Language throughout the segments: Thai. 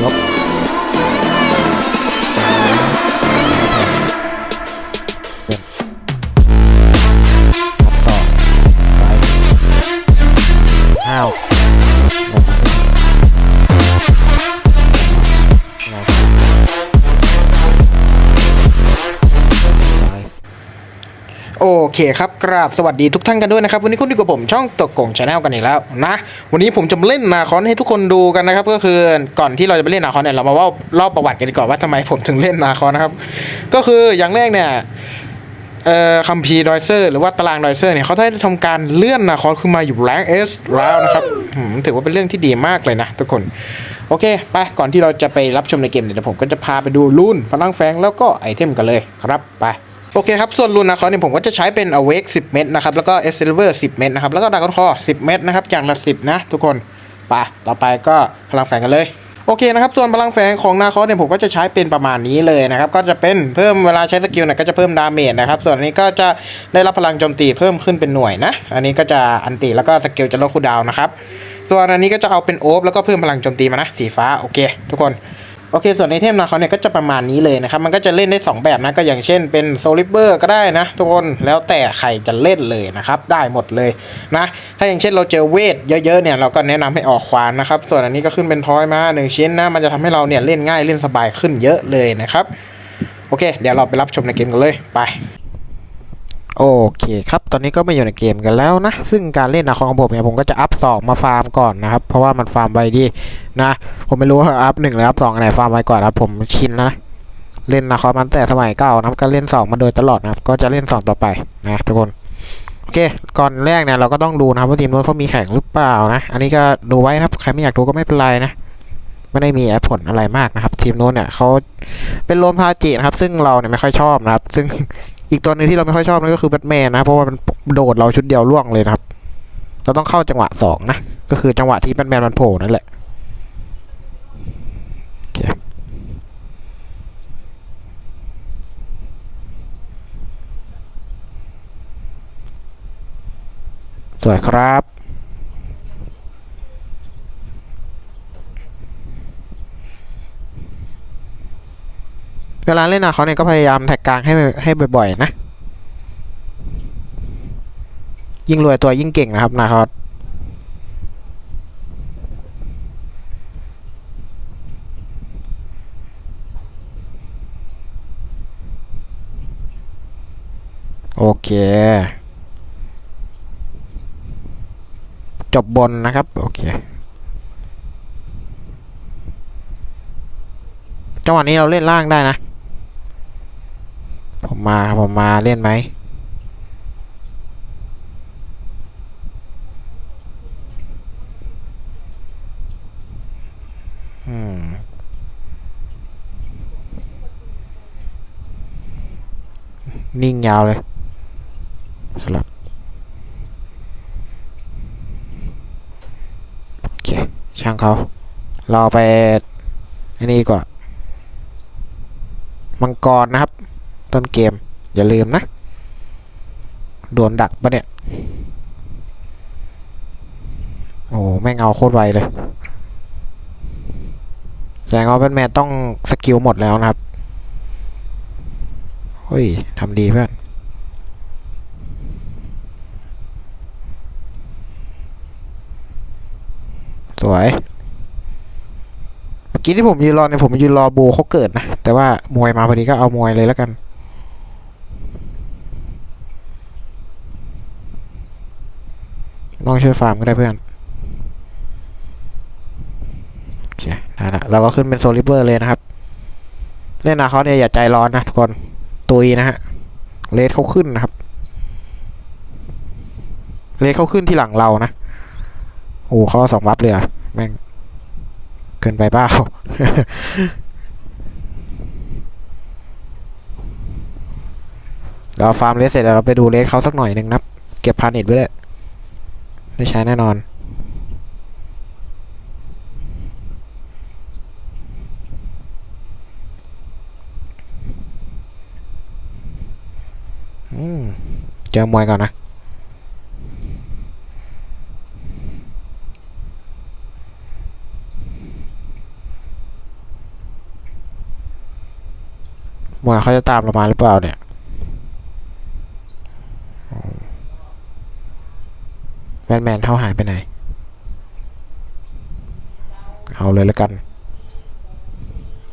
ย เคครับกราบสวัสดีทุกท่านกันด้วยนะครับ วันนี้คุณอยู่กับผมช่องตกกงชาแนลกันอีกแล้วนะ วันนี้ผมจะมาเล่นนาคอนให้ทุกคนดูกันนะครับ ก็คือก่อนที่เราจะไปเล่นนาคอนเนี่ยเรามาว่าเล่าประวัติกันก่อนว่าทำไมผมถึงเล่นนาคอนนะครับ ก็คืออย่างแรกเนี่ยเอ่อคัมพีร์ดอยเซอร์หรือว่าตารางดอยเซอร์เนี่ยเขาได้ทำการเลื่อนนาคอนขึ้นมาอยู่แรงเอสแล้วนะครับถือว่าเป็นเรื่องที่ดีมากเลยนะทุกคนโอเคไปก่อนที่เราจะไปรับชมในเกมเนี่ยเดี๋ยวผมก็จะพาไปดูรูนพลังแฝงแล้วก็ไอเทมกันเลยครับไป โอเคครับ ส่วนรูนนะครเนี่ยผมก็จะใช้เป็น Awake 10 เม็ดนะครับ แล้วก็ e s i l v e r 10 เม็ดนะครับ แล้วก็ดากอนคอ10 เม็ดนะครับ อย่างละ 10 นะ ทุกคนไปต่อไปก็พลังแฝงกันเลย โอเคนะครับ ส่วนพลังแฝงของนาคอสเนี่ยผมก็จะใช้เป็นประมาณนี้เลยนะครับ ก็จะเป็นเพิ่มเวลาใช้สกิลเนี่ยก็จะเพิ่มดาเมจนะครับ ส่วนอันนี้ก็จะได้รับพลังโจมตีเพิ่มขึ้นเป็นหน่วยนะ อันนี้ก็จะอันติแล้วก็สกิลจะลดคูดาวน์นะครับ ส่วนอันนี้ก็จะเอาเป็นโอฟแล้วก็เพิ่มพลังโจมตีมานะ สีฟ้า โอเค ทุกคน โอเค ส่วนไอเทมนะเขาเนี่ยก็จะประมาณนี้เลยนะครับ มันก็จะเล่นได้ 2 แบบนะ ก็อย่างเช่นเป็นโซลิเบอร์ก็ได้นะ ทุกคน แล้วแต่ใครจะเล่นเลยนะครับ ได้หมดเลยนะ ถ้าอย่างเช่นเราเจอเวทเยอะๆเนี่ย เราก็แนะนำให้ออกควานนะครับ ส่วนอันนี้ก็ขึ้นเป็นทอยมา 1 ชิ้นนะ มันจะทำให้เราเนี่ยเล่นง่ายเล่นสบายขึ้นเยอะเลยนะครับ โอเค เดี๋ยวเราไปรับชมในเกมกันเลย ไป โอเคครับ ตอนนี้ก็มาอยู่ในเกมกันแล้วนะ ซึ่งการเล่นนะของผมเนี่ยผมก็จะอัพ2มาฟาร์มก่อนนะครับ เพราะว่ามันฟาร์มไวดีนะ ผมไม่รู้ว่าอัพหนึ่งหรืออัพสองอันไหนฟาร์มไวกว่าครับ ผมชินแล้วนะ เล่นนะคอมันแต่สมัยเก่านะก็เล่น2มาโดยตลอดนะครับ ก็จะเล่น2ต่อไปนะทุกคน โอเค ก่อนแรกเนี่ยเราก็ต้องดูนะครับว่าทีมนู้นเขามีแข่งหรือเปล่านะ อันนี้ก็ดูไว้นะครับ ใครไม่อยากดูก็ไม่เป็นไรนะไม่ได้มีแอปผลอะไรมากนะครับ ทีมนู้นเนี่ยเขาเป็นโลนพาจินะครับ ซึ่งเราเนี่ยไม่ค่อยชอบนะครับ ซึ่ง อีกตัวหนึงที่เราไม่ค่อยชอบนั่นก็คือแบทแมนนะ เพราะว่ามันโดดเราชุดเดียวล่วงเลยนะครับ เราต้องเข้าจังหวะสองนะ ก็คือจังหวะที่แบทแมนมันโผล่นั่นแหละโอเคสวยครับ เวลาเล่นอะเขาเนี่ยก็พยายามแท็กกลางให้ให้บ่อยๆ นะ ยิ่งรวยตัวยิ่งเก่งนะครับนาคอสโอเค จบบนนะครับ โอเค จังหวะนี้เราเล่นล่างได้นะ ผมมาผมมาเล่นไหมนิ่งยาวเลยสลับโอเค ช่างเขา เราไปอันนี้ก่อนมังกรนะครับ ต้นเกม อย่าลืมนะโดนดักปะเนี่ย โอ้แม่งเอาโคตรไวเลยแสดงว่าแบทแมนต้องสกิลหมดแล้วนะครับเฮ้ยทำดีเพื่อนสวย เมื่อกี้ที่ผมยืนรอเนี่ยผมยืนรอโบเขาเกิดนะ แต่ว่ามวยมาพอดีก็เอามวยเลยแล้วกัน ลองช่วยฟาร์มก็ได้เพื่อนโอเคได้ละเราก็ขึ้นเป็นโซลิเวอร์เลยนะครับ เล่นนะเขาเนี่ยอย่าใจร้อนนะทุกคนตุยนะฮะเลทเขาขึ้นนะครับ เลทเขาขึ้นที่หลังเรานะโอ้เขาสองวับเลยอะแม่งเกินไปเปล่าเราฟาร์มเลสเสร็จแล้วเราไปดูเลสเขาสักหน่อยหนึ่งนะเก็บพานิตไว้เลย ได้ใช้แน่นอน อืม เจอมวยก่อนนะมวยเขาจะตามเรามาหรือเปล่าเนี่ย แมนแมนเขาหายไปไหน เอาเลยแล้วกัน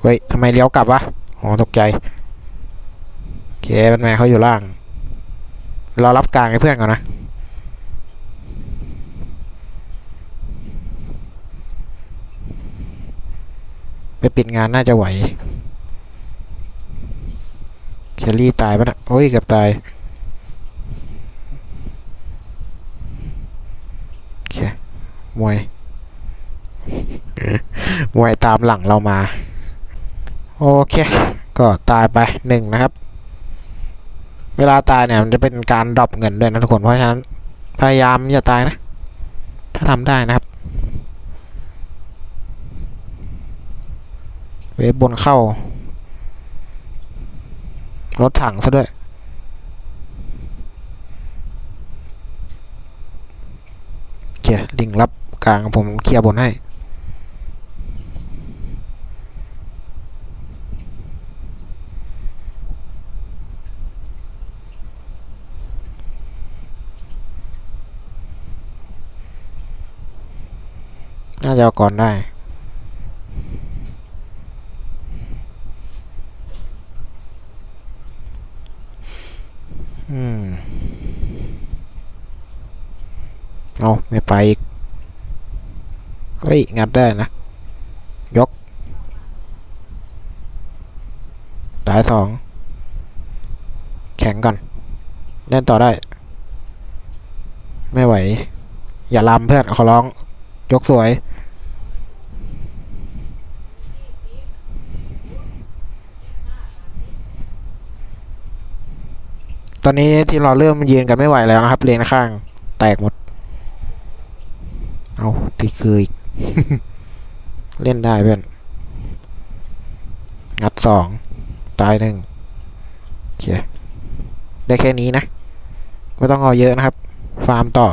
เฮ้ยทำไมเลี้ยวกลับวะอ๋อตกใจ โอเคแมนแมนเขาอยู่ล่าง เรารับกลางให้เพื่อนก่อนนะ ไปปิดงานน่าจะไหว เคลลี่ตายปะนะโอ้ยเกือบตาย โอเค มวย มวยตามหลังเรามา โอเค ก็ตายไปหนึ่งนะครับ เวลาตายเนี่ยมันจะเป็นการดรอปเงินด้วยนะทุกคน เพราะฉะนั้น พยายามอย่าตายนะ ถ้าทำได้นะครับ เวฟบนเข้า รถถังซะด้วยเคลียร์ลิงรับ กลางผมเคลียร์บนให้น่าจะเอาก่อนได้อืมเอาไม่ไปอีก เฮ้ย งัดได้นะ ยกตายสอง แข็งก่อน เล่นต่อได้ ไม่ไหว อย่าลำเพื่อนขอร้อง ยกสวย ตอนนี้ที่เราเริ่มยืนกันไม่ไหวแล้วนะครับ เลนข้าง แตกหมด เอาติดคืออีก เล่นได้เพื่อน งัดสอง ตายหนึ่งโอเค ได้แค่นี้นะ ไม่ต้องเอาเยอะนะครับ ฟาร์มต่อ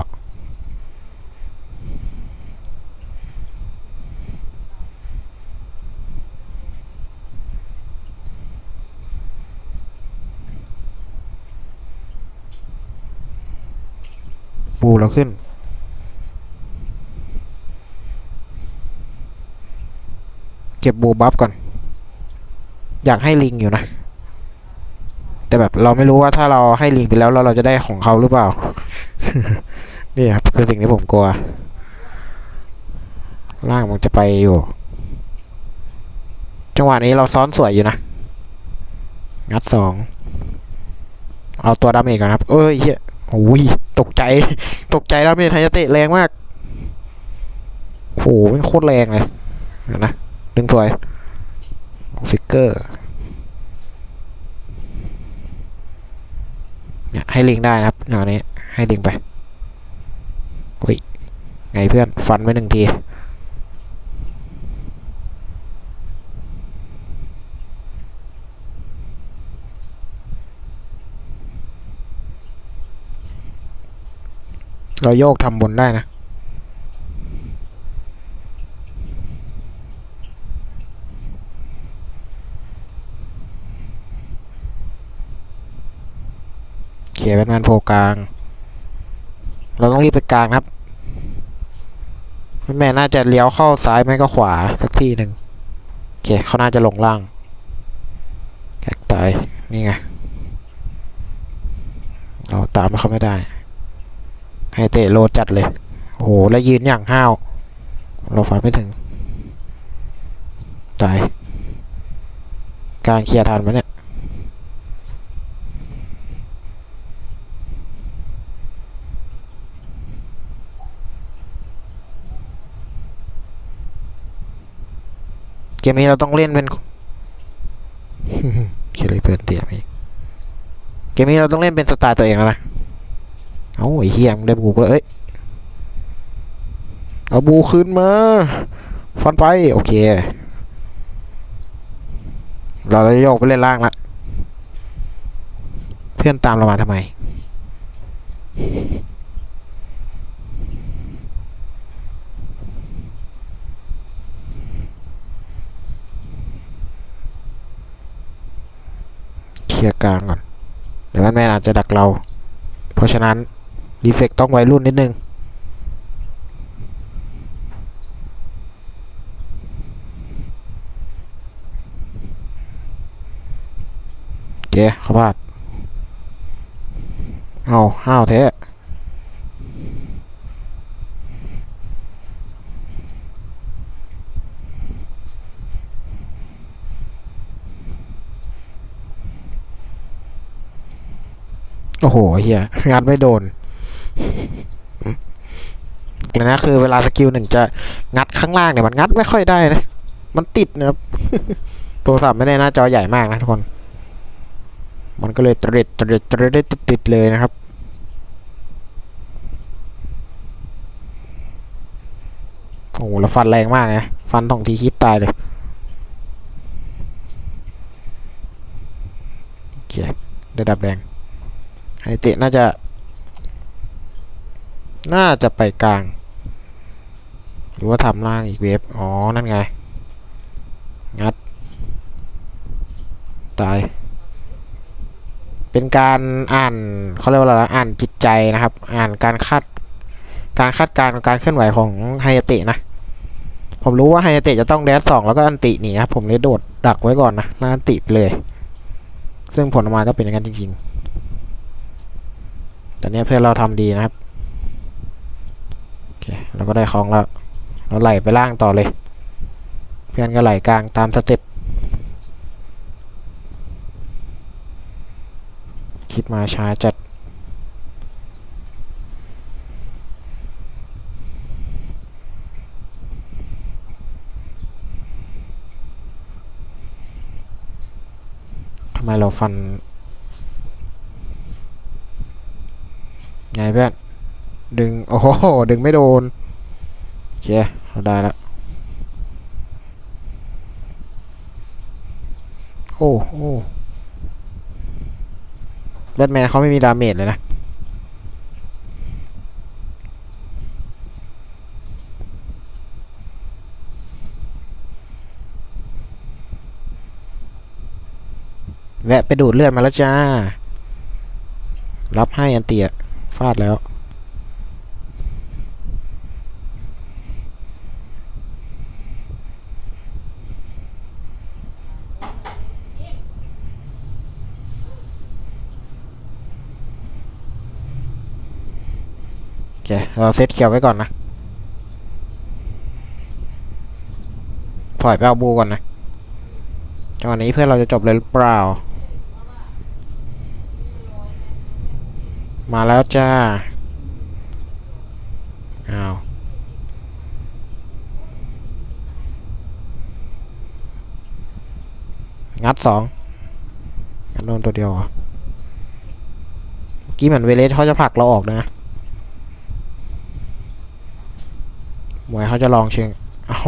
ปูเราขึ้น เก็บบูบัฟก่อน อยากให้ลิงอยู่นะ แต่แบบเราไม่รู้ว่าถ้าเราให้ลิงไปแล้วแล้วเราจะได้ของเขาหรือเปล่า นี่ครับคือสิ่งที่ผมกลัว ล่างมันจะไปอยู่ จังหวะนี้เราซ้อนสวยอยู่นะ งัดสอง เอาตัวดาเมจก่อนครับ เอ้ยเฮียโอ้ยตกใจ ตกใจดาเมจไทยาเตะแรงมากโหโคตรแรงเลยนะ ดึงสวย ฟิกเกอร์เนี่ยให้ลิงได้นะครับแนวนี้ ให้ลิงไปอุ้ย ไงเพื่อน ฟันไปหนึ่งทีเราโยกทำบนได้นะ เขียนเป็นงานโพกลาง เราต้องรีบไปกลางครับแม่น่าจะเลี้ยวเข้าซ้ายไม่ก็ขวาสักที่หนึ่งโอเคเขาน่าจะลงล่างแกกตายนี่ไง เราตามเขาไม่ได้ ให้เตะโลจัดเลย โอ้โห แล้วยืนอย่างห้าว เราฟันไม่ถึง ตาย การเคลียร์ทันไหมเนี่ย เกมนี้เราต้องเล่นเป็นเชื่อเลยเพื่อนเตียมอีกเกมนี้เราต้องเล่นเป็นสไตล์ตัวเองแล้วนะเอาไอ้เฮียมงได้บูกูเลยเอ้ยเอาบูขึ้นมา ฟันไป โอเค เราจะโยกไปเล่นล่างละเพื่อนตามเรามาทำไม ลียร์กลางก่อนเดี๋ยวแมนอาจจะดักเรา เพราะฉะนั้นดีเฟกต้องไวรุ่นนิดนึงโอเคเข้าพลาดเอาห้าวเทะ โอ้โหเฮียงัดไม่โดนนะนะ คือเวลาสกิลหนึ่งจะงัดข้างล่างเนี่ยมันงัดไม่ค่อยได้นะ มันติดนะครับ โทรศัพท์ไม่ได้หน้าจอใหญ่มากนะทุกคน มันก็เลยตริดตริดตริดติดติดเลยนะครับโอ้โหแล้วฟันแรงมากนะฟันทองทีคิดตายเลยโอเคระดับแดง ไฮเตะน่าจะ น่าจะไปกลาง หรือว่าทำล่างอีกเวฟ อ๋อ นั่นไง งัด ตาย เป็นการอ่านเขาเรียกว่าอะไรอ่านจิตใจนะครับ อ่านการคาด การคาดการณ์การเคลื่อนไหวของไฮเตะนะ ผมรู้ว่าไฮเตะจะต้องแดดสองแล้วก็อันติหนีนะผมเลยโดดดักไว้ก่อนนะแล้วอันติไปเลย ซึ่งผลออกมาก็เป็นอย่างนั้นจริงๆ แต่เนี้ยเพื่อนเราทำดีนะครับโอเคเราก็ได้ของแล้ว เราไหลไปล่างต่อเลย เพื่อนก็ไหลกลางตามสเต็ปคิดมาช้าจัดทำไมเราฟัน ไงเพื่อนดึง โอ้โห ดึงไม่โดนโอเคเราได้แล้วโอ้โอ้แบทแมนเขาไม่มีดาเมจเลยนะ แวะไปดูดเลือดมาแล้วจ้า รับให้อันเตียาดแล้วโอเคเราเซตเขียวไว้ก่อนนะปล่อยไปเอาบูก่อนนะจังหวะนี้เพื่อนเราจะจบเลยหรือเปล่า มาแล้วจ้า อ้าว งัดสองงัดโดนตัวเดียวเหรอเมื่อกี้เหมือนเวเลสเขาจะผลักเราออกเลยนะหมวยเขาจะลองเชิงเอ้า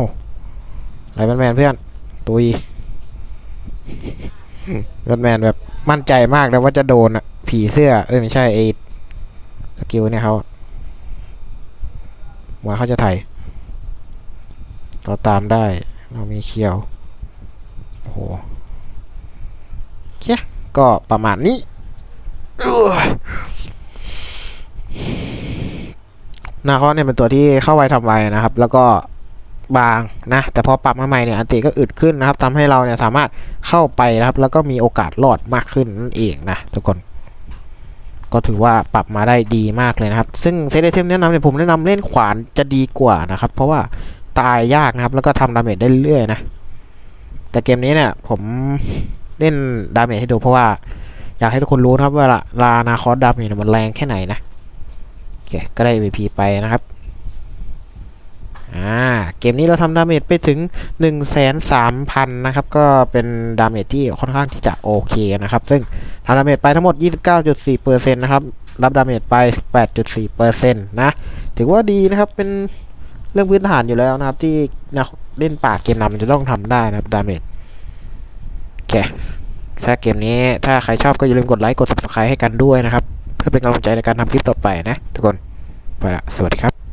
ไรแมนแมนเพื่อน ตุยแบทแมนแบบมั่นใจมากเลยว่าจะโดนอะผีเสื้อ เอ้ย ไม่ใช่ไอ กิลเนี่ยเขาหวยเขาจะไถ่เราตามได้ เรามีเคียวโอ้โหเคียก็ประมาณนี้นาคอสเนี่ยเป็นตัวที่เข้าไวทำไวนะครับ แล้วก็บางนะ แต่พอปรับมาใหม่เนี่ยอันติก็อึดขึ้นนะครับทำให้เราเนี่ยสามารถเข้าไปนะครับ แล้วก็มีโอกาสรอดมากขึ้นนั่นเองนะทุกคน ก็ถือว่าปรับมาได้ดีมากเลยนะครับ ซึ่งเซตไอเทมแนะนำเนี่ยผมแนะนำเล่นขวานจะดีกว่านะครับ เพราะว่าตายยากนะครับ แล้วก็ทำดาเมจได้เรื่อยนะ แต่เกมนี้เนี่ยผมเล่นดาเมจให้ดูเพราะว่าอยากให้ทุกคนรู้นะครับว่าลานาคอสดาเมจมันแรงแค่ไหนนะโอเคก็ได้ MVP ไปนะครับ อ่าเกมนี้เราทำดาเมจไปถึง 1 3 0 0 0 นะครับ ก็เป็นดาเมจที่ค่อนข้างที่จะโอเคนะครับ ซึ่งทำดาเมจไปทั้งหมด 29.4%นะครับ รับดาเมจไป 8.4%นะ ถือว่าดีนะครับ เป็นเรื่องพื้นฐานอยู่แล้วนะครับ ที่นักเล่นป่าเกมนำมันจะต้องทำได้นะครับดาเมจโอเคถ้าเกมนี้ถ้าใครชอบก็อย่าลืมกดไลค์กด subscribe ให้กันด้วยนะครับ เพื่อเป็นกำลังใจในการทำคลิปต่อไปนะ ทุกคนไปละสวัสดีครับ